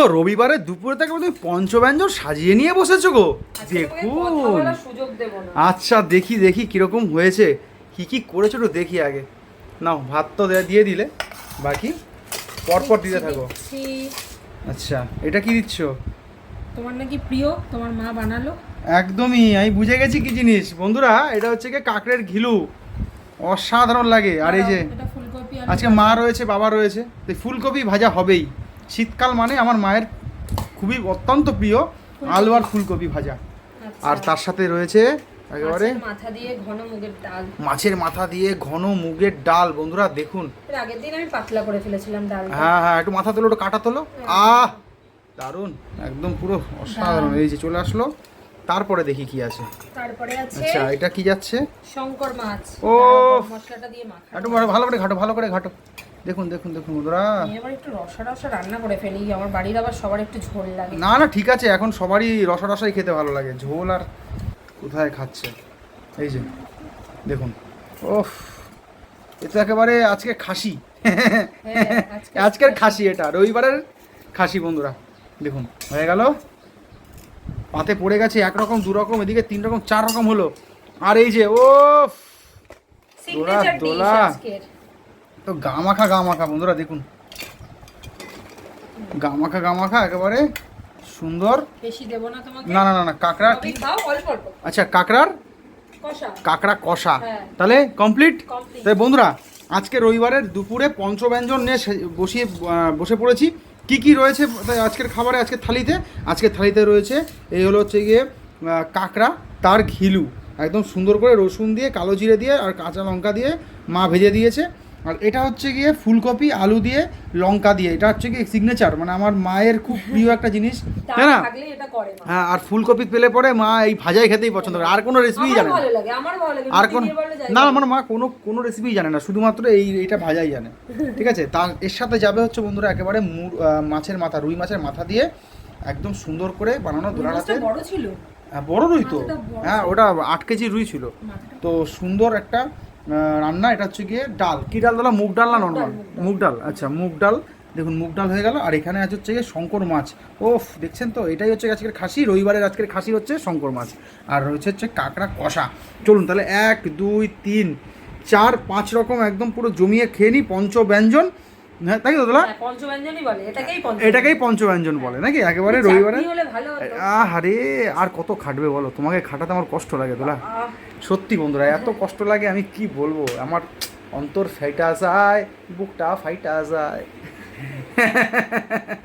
গো রবিবারে দুপুরে থেকে তুমি পঞ্চব্যঞ্জন সাজিয়ে নিয়ে বসেছো গো। দেখুন। আচ্ছা দেখি দেখি কীরকম হয়েছে। কি কি করেছ একটু দেখি আগে। নাও ভাত তো দিয়ে দিলে। বাকি? পরপর দিতে থাকো। আচ্ছা এটা কি দিচ্ছ? তোমার নাকি প্রিয় তোমার মা বানালো। একদমই আমি বুঝে গেছি কি জিনিস। বন্ধুরা এটা হচ্ছে কি কাকড়ের ঘিলু। অসাধারণ লাগে। আর এই যে আজকে মা রয়েছে বাবা রয়েছে। তো ফুলকপি ভাজা হবেই। শীতকাল মানে আমার মায়ের খুবই অত্যন্ত প্রিয় আলু আর ফুলকপি ভাজা। আচ্ছা। আর তার সাথে রয়েছে একেবারে মাছের মাথা দিয়ে ঘন মুগের ডাল। মাছের মাথা দিয়ে ঘন মুগের ডাল। বন্ধুরা দেখুন। আগের দিন আমি পাতলা করে ফেলেছিলাম ডাল হ্যাঁ হ্যাঁ একটু মাথা তোলো একটু কাটা তোলো। আহ! দারুণ একদম পুরো অসাধারণ। এই যে চলে আসলো। তারপরে দেখি কি আছে। তারপরে আছে আচ্ছা এটা কি যাচ্ছে? শঙ্কর মাছ। ও। মশলাটা দিয়ে মাখা একটু ভালো করে ঘাটো ভালো করে ঘাটো। দেখুন দেখুন দেখুন বন্ধুরা। এবার একটু রসা রসা রান্না করে ফেলি আমার বাড়ির আবার সবার একটু ঝোল লাগে। না না ঠিক আছে এখন সবারই রসা রসাই খেতে ভালো লাগে ঝোল আর কোথায় খাচ্ছে? এই যে দেখুন ওফ এ তো একেবারে আজকে খাসি। হ্যাঁ, আজকের খাসি এটা রবিবারের খাসি বন্ধুরা দেখুন হয়ে গেল। পাতে পড়ে গেছে একরকম দু রকম এদিকে তিন রকম চার রকম হলো। আর এই যে ও দোলা দোলা। তো গামাখা গামাখা বন্ধুরা দেখুন। গামাখা গামাখা একেবারে সুন্দর। বেশি দেবো না তোমাকে? না না না কাঁকড়া আচ্ছা কাঁকড়ার? কষা। কাঁকড়া কষা। হ্যাঁ। তাহলে কমপ্লিট তাই বন্ধুরা আজকে রবিবারের দুপুরে পঞ্চব্যঞ্জন নিয়ে বসিয়ে বসে পড়েছি। কি কি রয়েছে তাই আজকের খাবারে আজকের থালিতে? আজকের থালিতে রয়েছে এই হলো হচ্ছে গিয়ে কাঁকড়া তার ঘিলু। একদম সুন্দর করে রসুন দিয়ে কালো জিরে দিয়ে আর কাঁচা লঙ্কা দিয়ে মা ভেজে দিয়েছে। আর এটা হচ্ছে গিয়ে ফুলকপি আলু দিয়ে লঙ্কা দিয়ে। এটা হচ্ছে গিয়ে সিগনেচার মানে আমার মায়ের খুব প্রিয় একটা জিনিস তাই না? এটা হ্যাঁ আর ফুলকপি পেলে পরে মা এই ভাজাই খেতেই পছন্দ করে। আর কোনো আমার জানে না। আর কোন না আমার মা কোনো কোনো রেসিপি জানে না শুধুমাত্র এই এইটা ভাজাই জানে। ঠিক আছে? তার এর সাথে যাবে হচ্ছে বন্ধুরা একেবারে মুর- মাছের মাথা রুই মাছের মাথা দিয়ে একদম সুন্দর করে বানানো দোলা মাছটা রাতে বড় ছিল। বড় রুই তো। হ্যাঁ ওটা আট কেজি রুই ছিল। তো সুন্দর একটা রান্না এটা হচ্ছে গিয়ে ডাল। কি ডাল দাদা? মুগ ডাল না নর্মাল? মুগ ডাল। আচ্ছা মুগ ডাল। দেখুন মুগ ডাল হয়ে গেল আর এখানে আছে হচ্ছে গিয়ে শঙ্কর মাছ। ওফ দেখছেন তো? এটাই হচ্ছে আজকের খাসি রবিবারের আজকের খাসি হচ্ছে শঙ্কর মাছ। আর রয়েছে হচ্ছে কাঁকড়া কষা। চলুন তাহলে এক দুই তিন চার পাঁচ রকম একদম পুরো জমিয়ে খেয়ে নিই পঞ্চব্যঞ্জন। হ্যাঁ তাই তো দাদা? হ্যাঁ, এটাকেই পঞ্চ এটাকেই পঞ্চব্যঞ্জন বলে নাকি? একেবারে রবিবারে? ভালো আর কত খাটবে বলো? তোমাকে খাটাতে আমার কষ্ট লাগে তোলা আহ, সত্যি বন্ধুরা, এত কষ্ট লাগে, আমি কি বলব? আমার অন্তর ফাইটা যায়, বুকটা ফাইটা যায়।